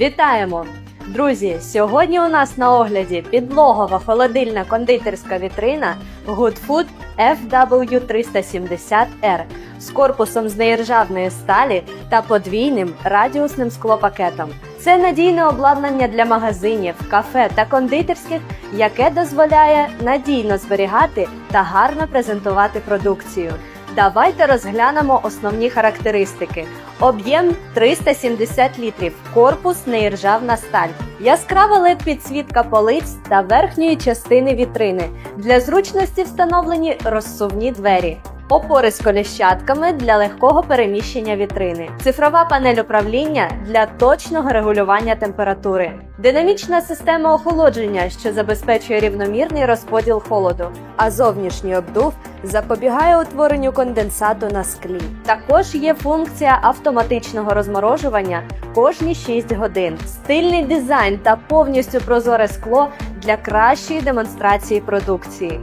Вітаємо! Друзі, сьогодні у нас на огляді підлогова холодильна кондитерська вітрина Good Food FW370R з корпусом з неіржавної сталі та подвійним радіусним склопакетом. Це надійне обладнання для магазинів, кафе та кондитерських, яке дозволяє надійно зберігати та гарно презентувати продукцію. Давайте розглянемо основні характеристики. Об'єм 370 літрів, корпус неіржавна сталь, яскрава led підсвітка полиць та верхньої частини вітрини. Для зручності встановлені розсувні двері. Опори з коліщатками для легкого переміщення вітрини, цифрова панель управління для точного регулювання температури, динамічна система охолодження, що забезпечує рівномірний розподіл холоду, а зовнішній обдув запобігає утворенню конденсату на склі. Також є функція автоматичного розморожування кожні 6 годин, стильний дизайн та повністю прозоре скло для кращої демонстрації продукції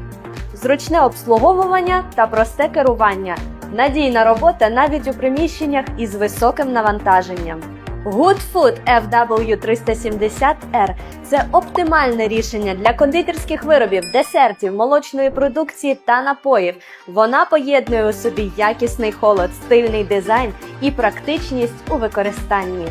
зручне обслуговування та просте керування, надійна робота навіть у приміщеннях із високим навантаженням. Good Food FW370R – це оптимальне рішення для кондитерських виробів, десертів, молочної продукції та напоїв. Вона поєднує у собі якісний холод, стильний дизайн і практичність у використанні.